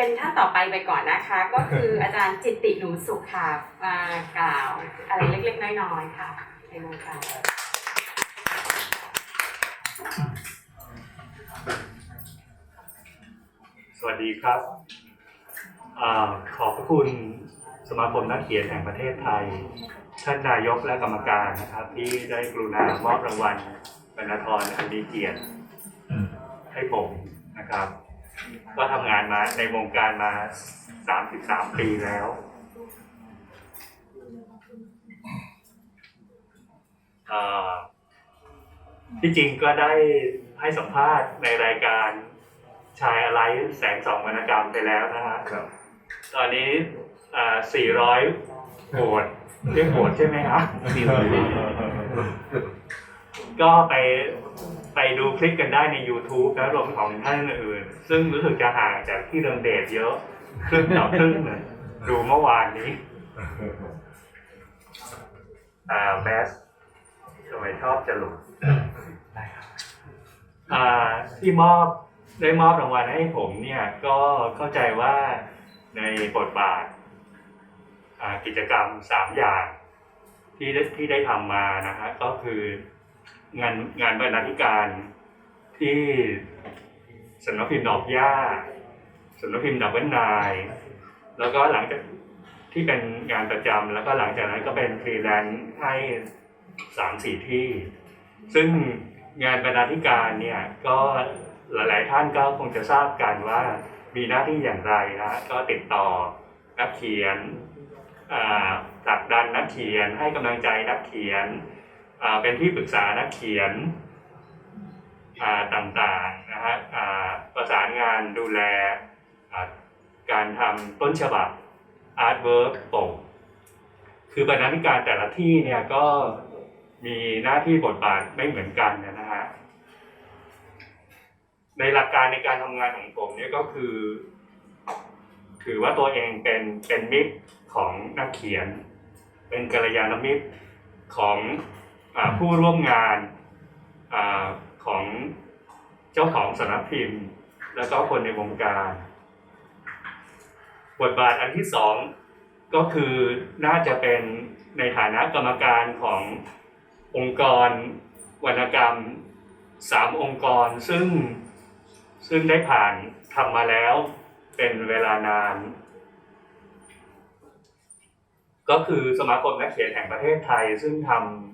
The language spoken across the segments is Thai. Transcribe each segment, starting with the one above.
เป็นท่านต่อไปไปก่อนนะคะ ก็คืออาจารย์จิตติหนูสุขค่ะมากล่าวอะไรเล็กๆ น้อยๆค่ะในวงการสวัสดีครับอขอบพระคุณสมาคมนักเขียนแห่งประเทศไทย ท่านนายกและกรรมการนะครับ ที่ได้กรุณามอบรางวัลบรรณาธรอันมีเกียรติให้ผมนะครับ ก็ทำงานมาในวงการมา33ปีแล้วอ่าที่จริงก็ได้ให้สัมภาษณ์ในรายการชายอะไรแสงสองวรรณกรรมไปแล้วนะฮะครับตอนนี้อ่า400โหวตเรียกโหวตใช่ไหมครับก็ไป ไปดูคลิปกันได้ใน YouTube และรวมของท่านอื่น ซึ่งรู้สึกจะห่างจากที่เรืองเดชเยอะครึ่งต่อครึ่งเลยดูเมื่อวานนี้อ่าแมสทำไมชอบจะหลุดอ่าที่มอบได้มอบรางวัลให้ผมเนี่ยก็เข้าใจว่าในบทบาทอ่ากิจกรรมสามอย่างที่ได้ที่ได้ทำมานะฮะก็คือ งานงานบรรณาธิการที่สำนักพิมพ์ดอกหญ้าสำนักพิมพ์ดับเบิลนายแล้วก็หลังจากที่เป็นงานประจำแล้วก็หลังจากนั้นก็เป็นฟรีแลนซ์ให้สามสี่ที่ ซึ่งงานบรรณาธิการเนี่ยก็หลาย ๆ ท่านก็คงจะทราบกันว่ามีหน้าที่อย่างไรนะก็ติดต่อนักเขียนอ่าผลักดันนักเขียนให้กำลังใจนักเขียน เป็นที่ปรึกษานักเขียนต่างๆนะฮะประสานงานดูแลการทำต้นฉบับอาร์ตเวิร์กปกคือบรรณาธิการแต่ละที่เนี่ยก็มีหน้าที่บทบาทไม่เหมือนกันนะฮะในหลักการในการทำงานของผมเนี่ยก็คือถือว่าตัวเองเป็นเป็นมิตรของนักเขียน เป็นกัลยาณมิตรของ ผู้ร่วมงานอของเจ้าของสำนักพิมพ์ แล้วก็คนในวงการ บทบาทอันที่สองก็คือน่าจะเป็นในฐานะกรรมการขององค์กรวรรณกรรมสามองค์กรซึ่งซึ่งได้ผ่านทำมาแล้วเป็นเวลานาน ก็คือสมาคมนักเขียนแห่งประเทศไทยซึ่งทำ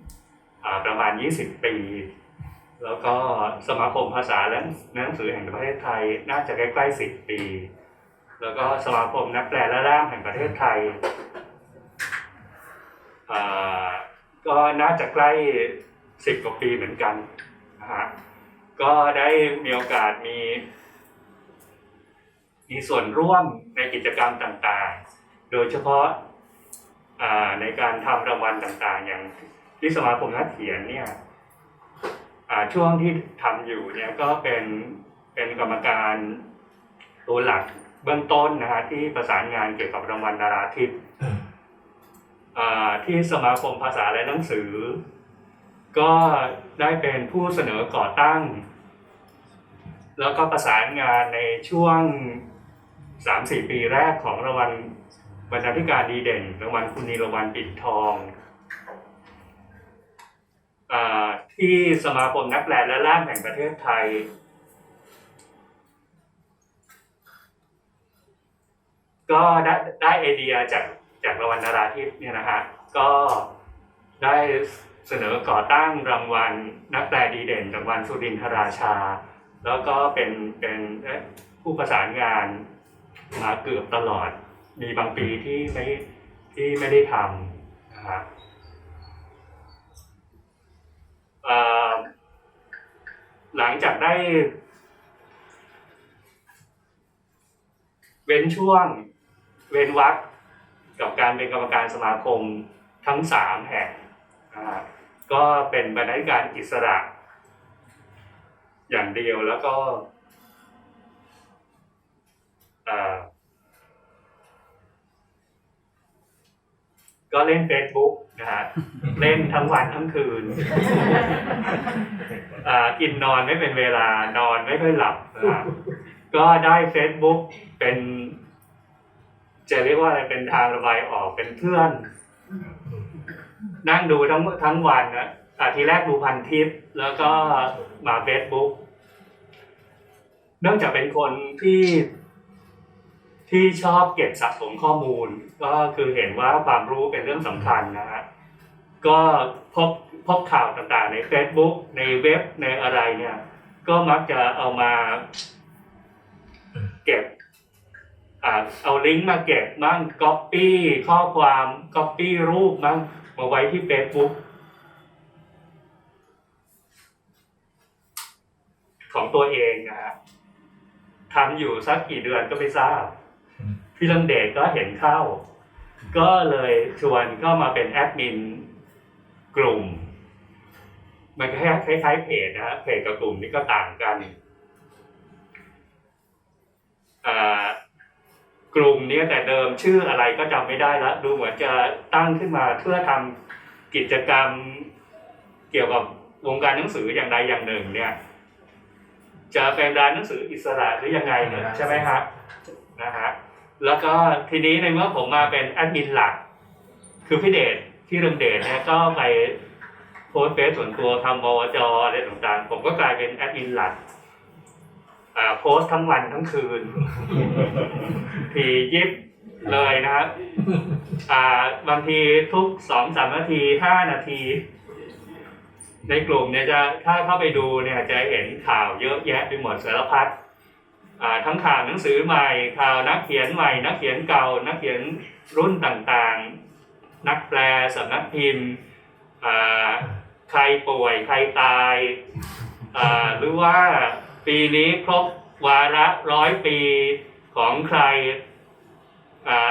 ประมาณ 20 ปี แล้วก็สมาคมภาษาและหนังสือแห่งประเทศไทยน่าจะใกล้ๆ10 ปี แล้วก็สมาคมนักแปลและร่ามแห่งประเทศไทยก็น่าจะใกล้สิบกว่าปีเหมือนกันนะฮะก็ได้มีโอกาสมีมีส่วนร่วมในกิจกรรมต่างๆ โดยเฉพาะในการทำรางวัลต่างๆ อย่าง ที่สมาคมนักเขียนเนี่ยอ่าช่วงที่ทำอยู่เนี่ยก็เป็นเป็นกรรมการตัวหลักเบื้องต้นนะฮะที่ประสานงานเกี่ยวกับรางวัลดาราทิพย์อ่าที่สมาคมภาษาและหนังสือ ก็ได้เป็นผู้เสนอก่อตั้ง แล้วก็ประสานงานในช่วง 3-4 ปีแรกของรางวัลบรรณาธิการดีเด่นรางวัลคุณนีรางวัลปิ่นทองอา ที่สมาคมนักแปลและล่ามแห่งประเทศไทย ก็ได้ได้ไอเดียจากจากรางวัลนาราทิพย์เนี่ยนะฮะก็ได้เสนอก่อตั้งรางวัลนักแปลดีเด่นรางวัลสุรินทราชา แล้วก็เป็นเป็นผู้ประสานงานมาเกือบตลอด มีบางปีที่ไม่ที่ไม่ได้ทำนะฮะ หลังจากได้ เว้นช่วง เว้นวักกับการเป็นกรรมการสมาคมทั้งสามแห่งก็เป็นบรรณาธิการอิสระ อย่างเดียวแล้วก็เอ่อ ก็เล่น Facebook นะฮะเล่นทั้งวันทั้งคืนอ่ากินนอนไม่เป็นเวลานอนไม่ค่อยหลับนะฮะก็ได้ Facebook เป็นจะเรียกว่าอะไรเป็นทางระบายออกเป็นเพื่อน นั่งดูทั้งทั้งวันนะอะทีแรกดูพันทิป แล้วก็มา Facebook เนื่องจากเป็นคนที่ ที่ชอบเก็บสะสมข้อมูล ก็คือเห็นว่าความรู้เป็นเรื่องสำคัญนะฮะก็พบพบข่าวต่างๆ ใน Facebook ในเว็บในอะไรเนี่ย ก็มักจะเอามาเก็บอ่าเอาลิงก์มาเก็บมั่งก๊อปปี้ข้อความก๊อปปี้รูปมั่งมาไว้ที่ Facebook ของตัวเองนะฮะทำอยู่สักกี่เดือนก็ไม่ทราบ พี่ลังเดชก็เห็นเข้า ก็เลยชวนก็มาเป็นแอดมินกลุ่ม มันก็คล้ายๆเพจนะฮะเพจกับกลุ่มนี่ก็ต่างกันกลุ่มนี้แต่เดิมชื่ออะไรก็จำไม่ได้ละดูเหมือนจะตั้งขึ้นมาเพื่อทำกิจกรรมเกี่ยวกับวงการหนังสืออย่างใดอย่างหนึ่ง เนี่ย จะเป็นร้านหนังสืออิสระหรือยังไงเนี่ยใช่ไหมครับนะฮะ แล้วก็ทีนี้ในเมื่อผมมาเป็นแอดมินหลัก คือพี่เดชที่เรืองเดชเนี่ยก็ไปโพสเฟซส่วนตัวทำบวจอะไรต่างๆ ผมก็กลายเป็นแอดมินหลักอ่าโพสทั้งวันทั้งคืนทียิบเลยนะครับอ่าบางทีทุกสองสามนาทีห้านาที ในกลุ่มเนี่ยจะถ้าเข้าไปดูเนี่ยจะเห็นข่าวเยอะแยะไปหมดสารพัด ทั้งข่าวหนังสือใหม่ข่าวนักเขียนใหม่ นักเขียนเก่า นักเขียนรุ่นต่างๆ นักแปลสำนักพิมพ์ใครป่วยใครตายหรือว่าปีนี้ครบวาระร้อยปีของใคร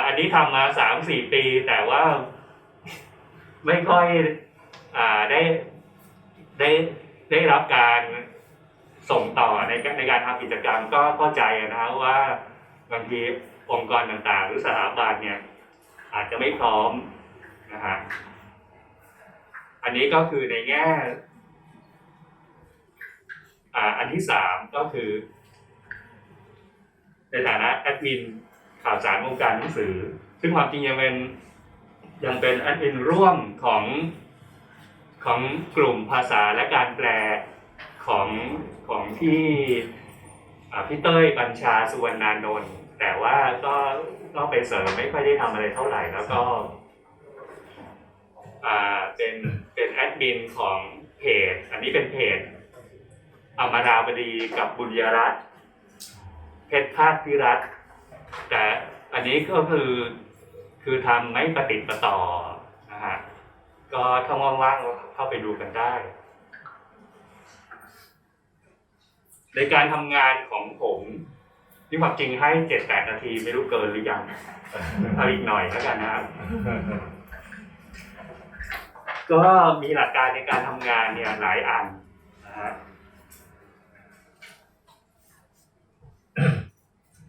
อันนี้ทำมาสามสี่ปีแต่ว่าไม่ค่อยอได้ได้ได้รับการ ส่งต่อในการในการทำกิจกรรมก็เข้าใจนะฮะว่าบางทีองค์กรต่างๆ หรือสถาบันเนี่ย อาจจะไม่พร้อมนะฮะอันนี้ก็คือในแง่อันที่สามก็คือ ในฐานะแอดมินข่าวสารวงการหนังสือ ซึ่งความจริงยังเป็นยังเป็นแอดมินร่วมของของกลุ่มภาษาและการแปล ของของที่พี่เต้ยบัญชาสุวรรณานนท์แต่ว่าก็ก็ไปเสริมไม่ค่อยได้ทำอะไรเท่าไหร่แล้วก็อ่าเป็นเป็นแอดมินของเพจ อันนี้เป็นเพจอมราบดีกับบุญยรัตน์เพชรพาดพิรัตแต่อันนี้ก็คือคือทำไม่ประติดปต่อนะฮะก็ถ้าว่างๆเข้าไปดูกันได้ ในการทำงานของผมที่ความจริงให้เจ็ดแปดนาทีไม่รู้เกินหรือยังเอาอีกหน่อยแล้วกันนะครับก็มีหลักการในการทำงานเนี่ยหลายอันนะฮะ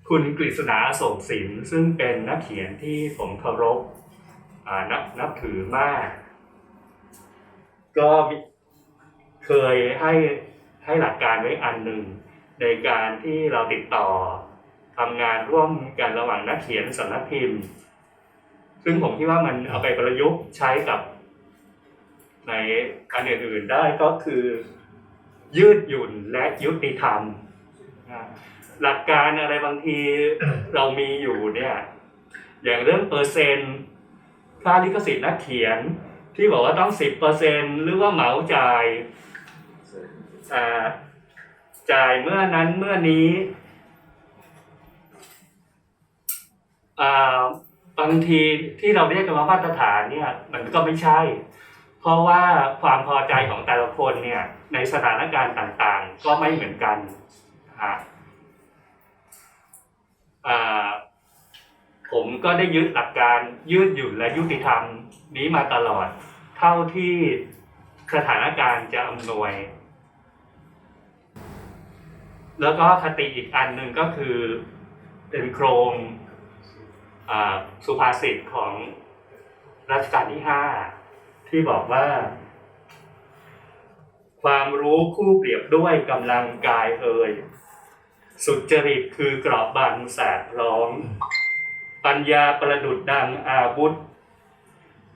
คุณกฤษณาโศกสินซึ่งเป็นนักเขียนที่ผมเคารพนับนับถือมาก ก็เคยให้ ให้หลักการไว้อันหนึ่งในการที่เราติดต่อทำงานร่วมกันระหว่างนักเขียนสำนักพิมพ์ ซึ่งผมคิดว่ามันเอาไปประยุกต์ใช้กับ ในอันอื่นๆได้ก็คือ ยืดหยุ่นและยุติธรรม หลักการอะไรบางทีเรามีอยู่เนี่ย อย่างเรื่องเปอร์เซ็นต์ค่าลิขสิทธิ์นักเขียน ที่บอกว่าต้องสิบเปอร์เซ็นหรือว่าเหมาจ่าย จ่ายเมื่อนั้นเมื่อนี้บางทีที่เราเรียกกันว่ามาตรฐานเนี่ยมันก็ไม่ใช่ เพราะว่าความพอใจของแต่ละคนเนี่ยในสถานการณ์ต่างๆ ก็ไม่เหมือนกันฮะผมก็ได้ยึดหลักการยืดหยุ่นและยุติธรรมนี้มาตลอด เท่าที่สถานการณ์จะอำนวย แล้วก็คติอีกอันหนึ่งก็คือเป็นโครงสุภาษิตของรัชกาลที่ห้าที่บอกว่า ความรู้คู่เปรียบด้วยกำลังกายเอ่ยสุจริตคือกรอบบังแสดร้อง ปัญญาประดุดดังอาวุธ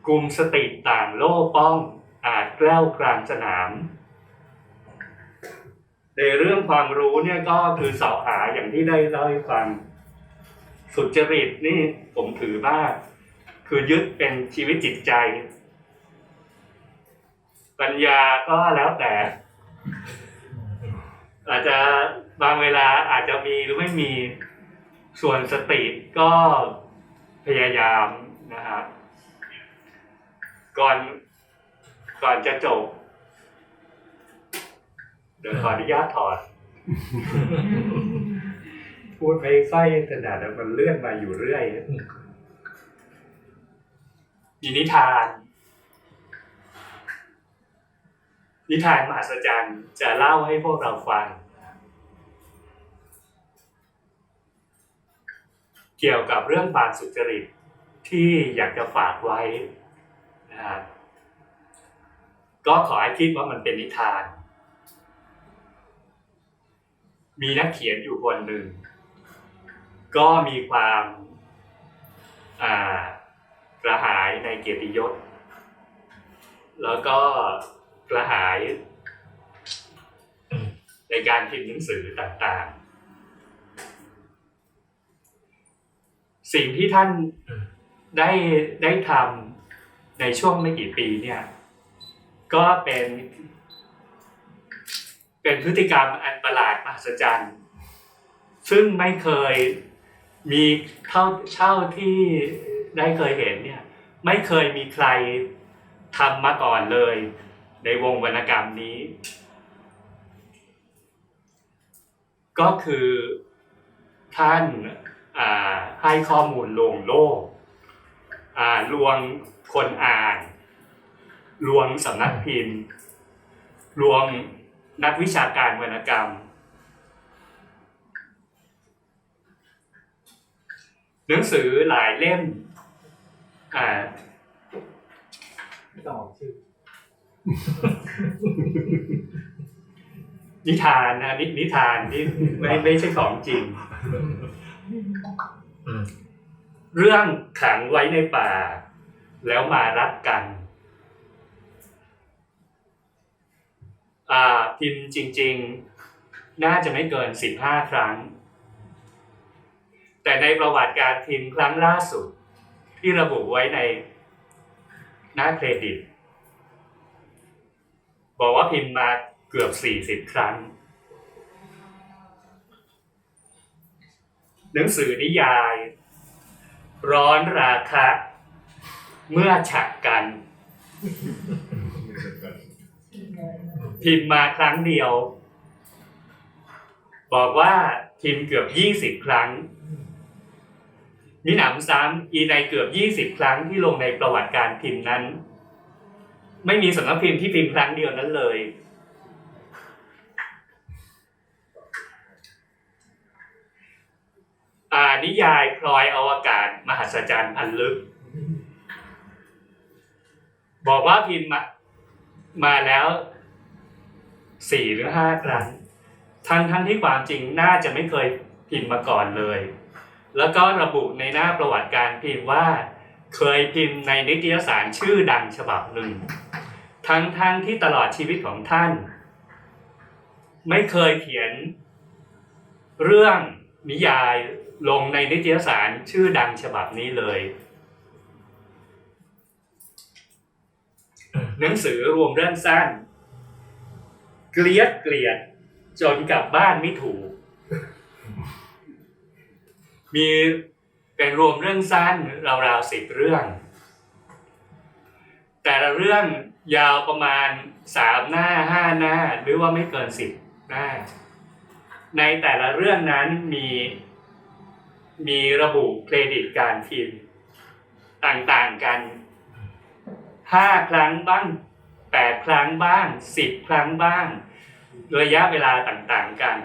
กลุ่มสติต่างโล่ป้องอาจแกล้วกลางสนาม ในเรื่องความรู้เนี่ยก็คือเสาหาอย่างที่ได้เล่าให้ฟัง สุจริตนี่ผมถือว่าคือยึดเป็นชีวิตจิตใจ ปัญญาก็แล้วแต่ อาจจะบางเวลาอาจจะมีหรือไม่มีส่วนสติก็พยายามนะครับก่อนก่อนจะจบ เดี๋ยวขออนุญาตถอดพูดไม่ค่อยถนัดแล้วมันเลื่อนมาอยู่เรื่อยมีนิทาน นิทานมหัศจรรย์ จะเล่าให้พวกเราฟัง เกี่ยวกับเรื่องความสุจริตที่อยากจะฝากไว้นะครับก็ขอให้คิดว่ามันเป็นนิทาน มีนักเขียนอยู่คนหนึ่ง ก็มีความอ่ากระหายในเกียรติยศ แล้วก็กระหายในการพิมพ์หนังสือต่างๆ สิ่งที่ท่านได้ได้ทำในช่วงไม่กี่ปีเนี่ย ก็เป็น เป็นพฤติกรรมอันประหลาดมหัศจรรย์ ซึ่งไม่เคยมีเท่าเช่าที่ได้เคยเห็นเนี่ยไม่เคยมีใครทำมาก่อนเลย ในวงวรรณกรรมนี้ ก็คือท่านาให้ข้อมูลลวงโลกลวงคนอ่าน ลวงสำนักพิมพ์ลวง นักวิชาการวรรณกรรม หนังสือหลายเล่มอ่าไม่ต้องออกชื่อนิทานนะนินิทานที่ไม่ไม่ใช่ของจริงอืมเรื่องขังไว้ในป่า แล้วมารักกัน อ่า พิมพ์จริง ๆ น่าจะไม่เกินสิบห้าครั้ง แต่ในประวัติการพิมพ์ครั้งล่าสุด ที่ระบุไว้ในหน้าเครดิต บอกว่าพิมพ์มาเกือบสี่สิบครั้ง หนังสือนิยาย ร้อนราคะ เมื่อฉักกัน พิมพ์มาครั้งเดียว บอกว่าพิมพ์เกือบยี่สิบครั้งมีหนำซ้ำอีในเกือบยี่สิบครั้งที่ลงในประวัติการพิมพ์นั้น ไม่มีสำนักพิมพ์ที่พิมพ์ครั้งเดียวนั้นเลย อ่านิยายพลอยอวกาศ มหัศจรรย์พันลึก บอกว่าพิมพ์ มาแล้วสี่หรือห้าครั้งทั้งทั้งที่ความจริงน่าจะไม่เคยพิมพ์มาก่อนเลย แล้วก็ระบุในหน้าประวัติการพิมพ์ว่า เคยพิมพ์ในนิตยสารชื่อดังฉบับหนึ่ง ทั้งทั้งที่ตลอดชีวิตของท่าน ไม่เคยเขียน เรื่องนิยายลงในนิตยสารชื่อดังฉบับนี้เลย หนังสือรวมเรื่องสั้น เกลียดเกลียดจนกลับบ้านไม่ถูก มีเป็นรวมเรื่องสั้นราวๆสิบเรื่อง แต่ละเรื่องยาวประมาณสามหน้าห้าหน้า หรือว่าไม่เกินสิบหน้า ในแต่ละเรื่องนั้นมีมีระบุเครดิตการพิมพ์ต่างๆกัน ห้าครั้งบ้างแปดครั้งบ้างสิบครั้งบ้าง ระยะเวลาต่างๆกัน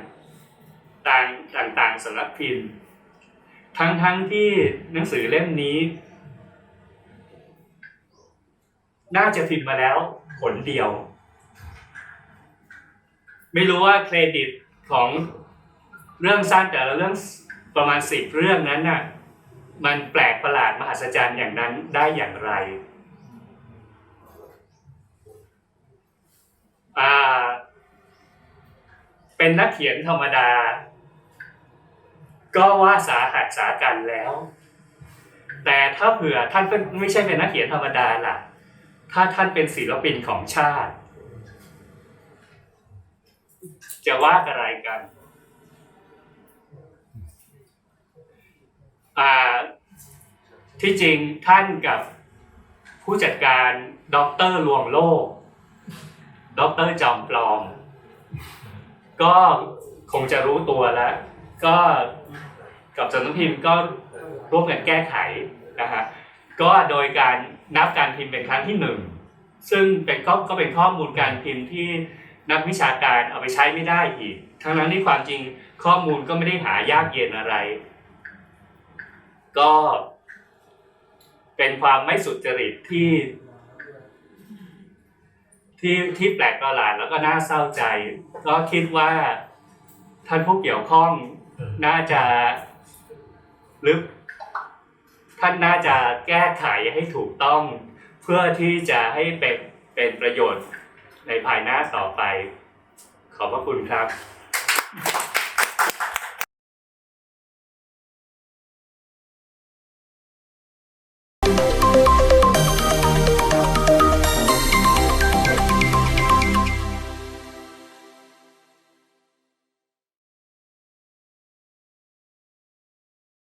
ต่างต่างๆสำนักพิมพ์ ทั้งๆที่หนังสือเล่มนี้ น่าจะพิมพ์มาแล้วผลเดียว ไม่รู้ว่าเครดิตของเรื่องสั้นแต่ละเรื่องประมาณสิบเรื่องนั้นน่ะมันแปลกประหลาดมหัศจรรย์อย่างนั้นได้อย่างไร อ่า เป็นนักเขียนธรรมดา ก็ว่าสาหัสสากันแล้ว แต่ถ้าเผื่อท่านเป็นไม่ใช่เป็นนักเขียนธรรมดาล่ะ ถ้าท่านเป็นศิลปินของชาติ จะว่าอะไรกันอ่าที่จริงท่านกับผู้จัดการด็อกเตอร์ลวงโลก ด็อกเตอร์จอมปลอม ก็คงจะรู้ตัวแล้ว ก็กับสำนักพิมพ์ก็ร่วมกันแก้ไขนะฮะก็โดยการนับการพิมพ์เป็นครั้งที่หนึ่งซึ่งเป็นก็ก็เป็นข้อมูลการพิมพ์ที่นักวิชาการเอาไปใช้ไม่ได้อีก ทั้งนั้นที่ความจริงข้อมูลก็ไม่ได้หายากเย็นอะไร ก็ เป็นความไม่สุจริตที่ ที่ที่แปลกประหลาดแล้วก็น่าเศร้าใจ ก็คิดว่าท่านผู้เกี่ยวข้องน่าจะหรือท่านน่าจะแก้ไขให้ถูกต้อง เพื่อที่จะให้เป็นเป็นประโยชน์ในภายหน้าต่อไป ขอบพระคุณครับ